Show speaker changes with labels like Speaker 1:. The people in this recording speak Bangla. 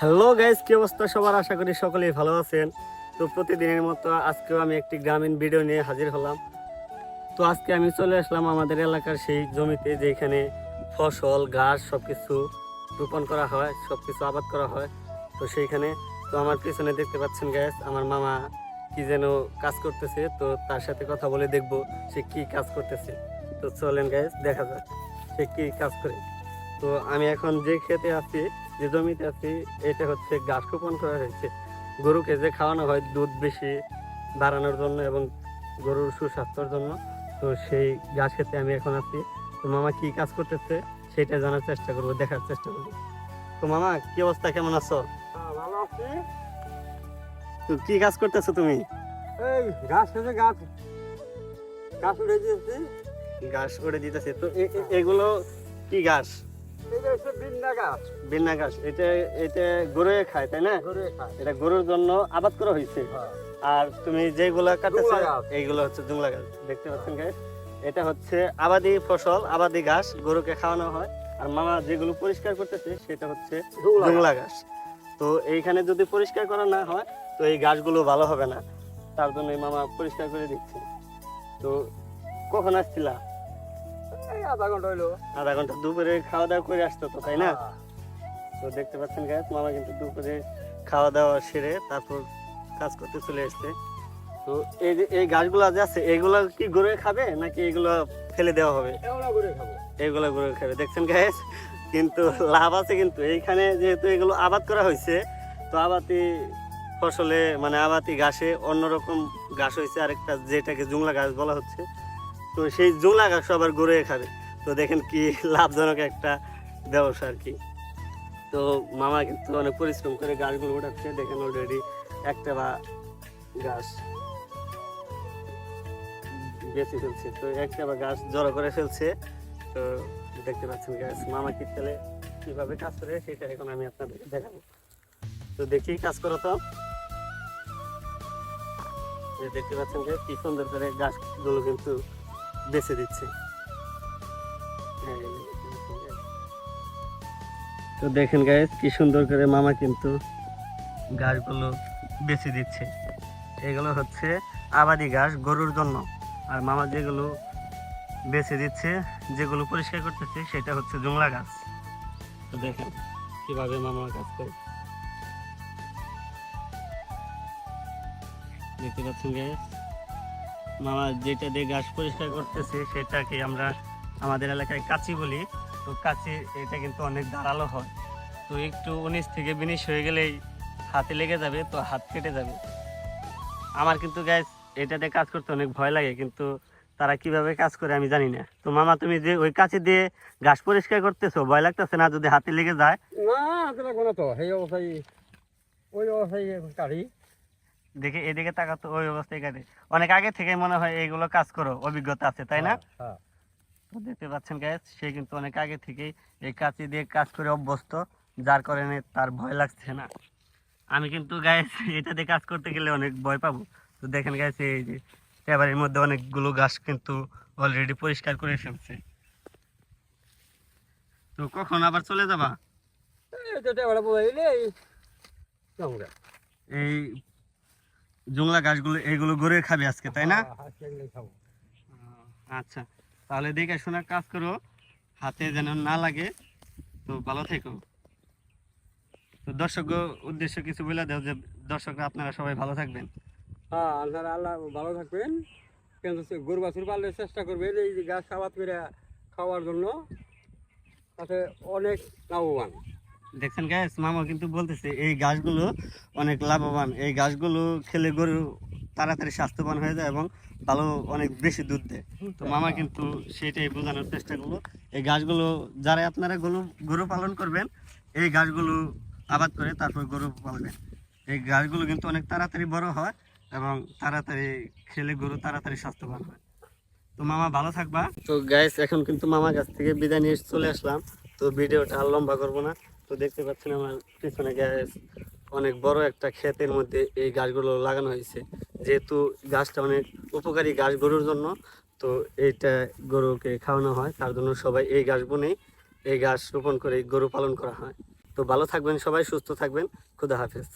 Speaker 1: হ্যালো গাইস কি অবস্থা? সবার আশা করি সকলেই ভালো আছেন। তো প্রতিদিনের মতো আজকেও আমি একটি গ্রামীণ ভিডিও নিয়ে হাজির হলাম। তো আজকে আমি চলে আসলাম আমাদের এলাকার সেই জমিতে যেখানে ফসল, ঘাস সব কিছু রোপণ করা হয় সব কিছু আবাদ করা হয়। তো সেইখানে, তো আমার পিছনে দেখতে পাচ্ছেন গ্যাস আমার মামা কি যেন কাজ করতেছে। তো তার সাথে কথা বলে দেখব সে কি কাজ করতেছে। তো চলেন গ্যাস দেখা যাক সে কি কাজ করে। তো আমি এখন যে খেতে আছি যে জমিতে আছি এটা হচ্ছে ঘাস রোপণ করা হয়েছে। গরুকে যে খাওয়ানো হয় দুধ বেশি বাড়ানোর জন্য এবং গরুর সুস্বাস্থ্যের জন্য তো সেই ঘাস খেতে আমি এখন আছি। তো মামা কি কাজ করতেছে সেটা জানার চেষ্টা করব দেখার চেষ্টা করব। তো মামা কি অবস্থা? কেমন আছো?
Speaker 2: হ্যাঁ, ভালো আছি।
Speaker 1: তো কি কাজ করতেছো তুমি?
Speaker 2: এই গাছ খেতে গাছ গাছ উড়ে
Speaker 1: ঘাস করে দিতেছে। তো এগুলো কি ঘাস?
Speaker 2: বিন্না
Speaker 1: ঘাস এটা এটা গরু খায় তাই না? এটা গরুর জন্য আবাদ করা হয়েছে। আর তুমি যেগুলো কাটতেছো এইগুলো হচ্ছে গাছ দেখতে পাচ্ছেন গাছ এটা হচ্ছে আবাদি ফসল আবাদি ঘাস গরুকে খাওয়ানো হয়। আর মামা যেগুলো পরিষ্কার করতেছে সেটা হচ্ছে
Speaker 2: জুংলা
Speaker 1: ঘাস তো এইখানে যদি পরিষ্কার করা না হয় তো এই ঘাসগুলো ভালো হবে না। তার জন্য মামা পরিষ্কার করে দিচ্ছে। তো কখন আসছিলা?
Speaker 2: আধা ঘণ্টা হইল।
Speaker 1: আধা ঘণ্টা দুপুরে খাওয়া দাওয়া করে আসতো তো তাই না?
Speaker 2: হ্যাঁ।
Speaker 1: তো দেখতে পাচ্ছেন গায়ে মামা কিন্তু দুপুরে খাওয়া দাওয়া সেরে তারপর কাজ করতে চলে আসছে। তো এই যে এই গাছগুলো যে আছে এগুলো কি গরু খাবে নাকি এগুলো ফেলে দেওয়া হবে?
Speaker 2: এগুলা ঘুরে খাবে।
Speaker 1: দেখছেন গাছ কিন্তু লাভ আছে কিন্তু। এইখানে যেহেতু এগুলো আবাদ করা হয়েছে তো আবাতি ফসলে মানে আবাতি ঘাসে অন্যরকম ঘাস হয়েছে আরেকটা যেটাকে জুংলা ঘাস বলা হচ্ছে। তো সেই জুংলা ঘাস আবার গড়ে খাবে। তো দেখেন কি লাভজনক একটা ব্যবসা আর কি। তো মামা কিন্তু অনেক পরিশ্রম করে গাছগুলো উঠাচ্ছে, দেখেন অলরেডি একটা বা গাছ বেঁচে ফেলছে। তো একটা বা গাছ জড়ো করে ফেলছে। তো দেখতে পাচ্ছেন গাছ মামা কি তেলে কীভাবে কাজ করে সেটা এখন আমি আপনাদেরকে দেখাবো। তো দেখি কাজ করো তো। দেখতে পাচ্ছেন যে কি সুন্দর করে গাছগুলো কিন্তু বেছে দিচ্ছে। হ্যাঁ। তো দেখেন গায়ে কি সুন্দর করে মামা কিন্তু গাছগুলো বেছে দিচ্ছে। এগুলো হচ্ছে আবাদি ঘাস গরুর জন্য। আর মামা যেগুলো বেছে দিচ্ছে যেগুলো পরিষ্কার করতেছে সেটা হচ্ছে জংলা গাছ। তো দেখেন কীভাবে মামা কাজ করে। দেখতে পাচ্ছেন গাছ মামা যেটা দিয়ে ঘাস পরিষ্কার করতেছে, সেটাকে আমরা আমাদের এলাকায় কাচি বলি। তো কাচি, এটা কিন্তু অনেক ধারালো হয়। তো একটু উনিশ থেকে বিনিশ হয়ে গেলেই হাতে লেগে যাবে, তো হাত কেটে যাবে। আমার কিন্তু গ্যাস এটাতে কাজ করতে অনেক ভয় লাগে, কিন্তু তারা কীভাবে কাজ করে আমি জানি না। তো মামা, তুমি যে ওই কাছে দিয়ে ঘাস পরিষ্কার করতেছো, ভয় লাগতেছে না? যদি হাতে লেগে যায়।
Speaker 2: না তো। সেই অবস্থায়, ওই অবস্থায় কাটি।
Speaker 1: দেখে এদিকে তাকাতো ওই অবস্থায় কাটে অনেক আগে থেকে মনে হয় এইগুলো কাজ করো অভিজ্ঞতা আছে তাই না?
Speaker 2: হ্যাঁ
Speaker 1: তো দেখতে পাচ্ছেন গ্যাস সে কিন্তু অনেক আগে থেকেই এই কাঁচি দিয়ে কাজ করে অভ্যস্ত যার কারণে তার ভয় লাগছে না। আমি কিন্তু গ্যাস এটা দিয়ে কাজ করতে গেলে অনেক ভয় পাবো। তো দেখেন গ্যাস এই যে এবারের মধ্যে অনেকগুলো গাছ কিন্তু অলরেডি পরিষ্কার করে ফেলছে। তো কখন আবার চলে যাবা?
Speaker 2: এই তো টেবাটা বোঝাইলে এই জংলা
Speaker 1: ঘাসগুলো এইগুলো গড়ে খাবে আজকে তাই না?
Speaker 2: হ্যাঁ,
Speaker 1: আচ্ছা তাহলে দেখে শোনা কাজ করো হাতে যেন না লাগে তো ভালো থেকো। তো দর্শক উদ্দেশ্য কিছু বলে দাও যে দর্শকরা আপনারা সবাই ভালো থাকবেন।
Speaker 2: হ্যাঁ আপনারা আল্লাহ ভালো থাকবেন। কিন্তু গরু বাছুর পাললে চেষ্টা করবেন এই যে গাছ আবাদ করে খাওয়ার জন্য তাতে অনেক লাভবান।
Speaker 1: দেখছেন গ্যাস মামা কিন্তু বলতেছে, এই গাছগুলো অনেক লাভবান। এই গাছগুলো খেলে গরু তাড়াতাড়ি স্বাস্থ্যবান হয়ে যায় এবং ভালো অনেক বেশি দুধ দেয়। তো মামা কিন্তু সেটাই বোঝানোর চেষ্টা করল। এই গাছগুলো যারা আপনারা গরু গরু পালন করবেন, এই গাছগুলো আবাদ করে তারপর গরু পালবেন। এই গাছগুলো কিন্তু অনেক তাড়াতাড়ি বড় হয় এবং তাড়াতাড়ি খেলে গরু তাড়াতাড়ি স্বাস্থ্যবান হয়। তো মামা ভালো থাকবা। তো গাইস এখন কিন্তু মামা কাছ থেকে বিদায় নিয়ে চলে আসলাম। তো ভিডিওটা আর লম্বা করব না। তো দেখতে পাচ্ছেন আমার পিছনে গ্যাস অনেক বড় একটা ক্ষেতের মধ্যে এই গাছগুলো লাগানো হয়েছে। যেহেতু গাছটা অনেক উপকারী গাছ গরুর জন্য, তো এইটা গরুকে খাওয়ানো হয়। তার জন্য সবাই এই গাছ বনে এই গাছ রোপণ করে গরু পালন করা হয়। তো ভালো থাকবেন সবাই, সুস্থ থাকবেন। খুদা হাফেজ।